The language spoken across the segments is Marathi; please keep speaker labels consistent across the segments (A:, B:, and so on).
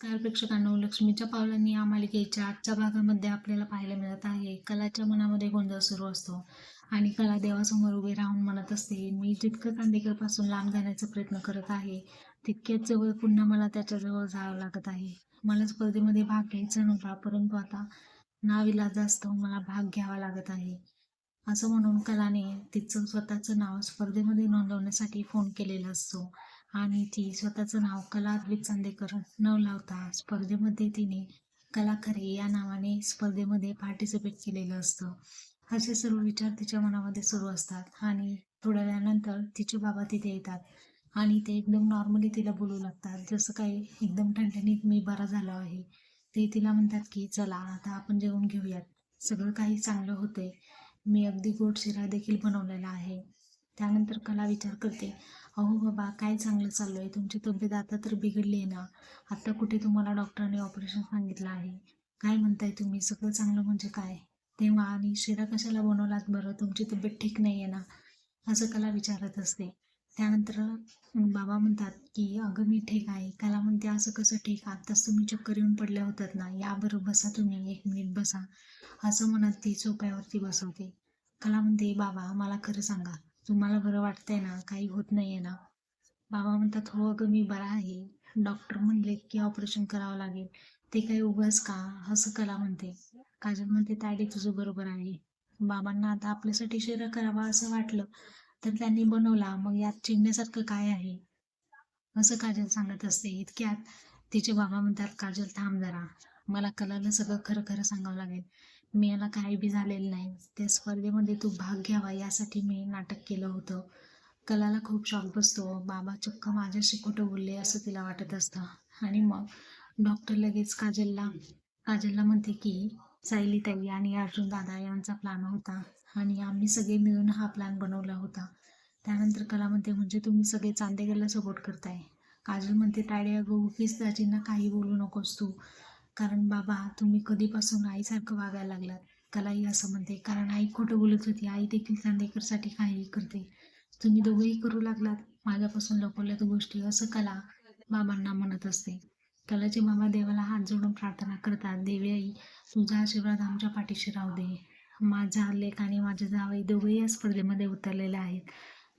A: कार प्रेक्षकांनो लक्ष्मीच्या पावलांनी या मालिकेच्या आजच्या भागामध्ये आपल्याला पाहायला मिळत आहे कलाच्या मनामध्ये गोंधळ सुरू असतो आणि कला देवासमोर उभे राहून म्हणत असते मी जितकं कांदेकरपासून लांब जाण्याचा प्रयत्न करत आहे तितक्याच जवळ पुन्हा मला त्याच्याजवळ जावं लागत आहे. मला स्पर्धेमध्ये भाग घ्यायचा नव्हता परंतु आता नाविलाज असतो मला भाग घ्यावा लागत आहे. असं म्हणून कलाने तिचं स्वतःचं नाव स्पर्धेमध्ये नोंदवण्यासाठी फोन केलेला असतो. आणि ती स्वतःचं नाव कला चांदेकर न लावता स्पर्धेमध्ये तिने कला खरे या नावाने स्पर्धेमध्ये पार्टिसिपेट केलेलं असतं. असे सर्व विचार तिच्या मनामध्ये सुरू असतात आणि थोड्या वेळानंतर तिचे बाबा तिथे येतात आणि ते एकदम नॉर्मली तिला बोलू लागतात. जसं काही एकदम ठणठणीत मी बरा झालो आहे. ते तिला म्हणतात की चला आता आपण जेवून घेऊयात. सगळं काही चांगलं होते मी अगदी गोड शिरा देखील बनवलेला आहे. त्यानंतर कला विचार करते. अहो बाबा काय चांगलं चाललं आहे तुमची तब्येत आता तर बिघडली आहे ना. आता कुठे तुम्हाला डॉक्टरांनी ऑपरेशन सांगितलं आहे? काय म्हणताय तुम्ही? सगळं चांगलं म्हणजे काय? तेव्हा आणि शिरा कशाला बनवलात बरं? तुमची तब्येत ठीक नाही आहे ना? असं कला विचारत असते. त्यानंतर बाबा म्हणतात की अगं मी ठीक आहे. कला म्हणते असं कसं ठीक? आत्ताच तुम्ही चक्कर येऊन पडल्या होतात ना. या बरं बसा तुम्ही. एक मिनिट बसा. असं म्हणत ती सोप्यावरती बसवते. कला म्हणते बाबा मला खरं सांगा. तुम्हाला बरं वाटतंय ना? काही होत नाही आहे ना? बाबा म्हणतात हो अगं मी बरा आहे. डॉक्टर म्हणले की ऑपरेशन करावं लागेल. ते काही उगाच का? असं कला म्हणते. काजल म्हणते तायडे तुझं बरोबर आहे. बाबांना आता आपल्यासाठी शिरा करावा असं वाटलं तर त्यांनी बनवला. मग यात चिडण्यासारखं काय आहे? असं काजल सांगत असते. इतक्यात तिचे बाबा म्हणतात काजल थांब जरा. मला कलाला सगळं खरं खरं सांगावं लागेल. मी याला काही बी झालेलं नाही. त्या स्पर्धेमध्ये तू भाग घ्यावा यासाठी मी नाटक केलं होतं. कलाला खूप शॉक बसतो. बाबा चक्क माझ्याशी कुठं बोलले असं तिला वाटत असतं. आणि मग डॉक्टर लगेच काजलला काजलला म्हणते की सायली ताई आणि अर्जुन दादा यांचा प्लॅन होता. आणि आम्ही सगळे मिळून हा प्लॅन बनवला होता. त्यानंतर कला म्हणते म्हणजे तुम्ही सगळे चांदेगडला सपोर्ट करताय? काजल म्हणते ताडे अगो उगीच दाजींना काही बोलू नकोस तू. कारण बाबा तुम्ही कधीपासून आईसारखं वागायला लागलात? कलाही असं म्हणते. कारण आई खोटं बोलत होती. आई देखील चांदेकरसाठी काहीही करते. तुम्ही दोघंही करू लागलात. माझ्यापासून लपवल्यात गोष्टी. असं कला बाबांना म्हणत असते. कलाचे बाबा देवाला हात जोडून प्रार्थना करतात. देवी आई तुझा आशीर्वाद आमच्या पाठीशी राहू दे. माझा लेख आणि माझे जावई दोघेही या स्पर्धेमध्ये उतरलेले आहेत.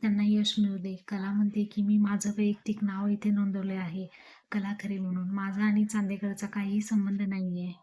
A: त्यांना यश मिळू दे. कला म्हणते की मी माझं वैयक्तिक नाव इथे नोंदवले आहे. कलाखरे म्हणून. माझा आणि चांदेकरचा काहीही संबंध नाही आहे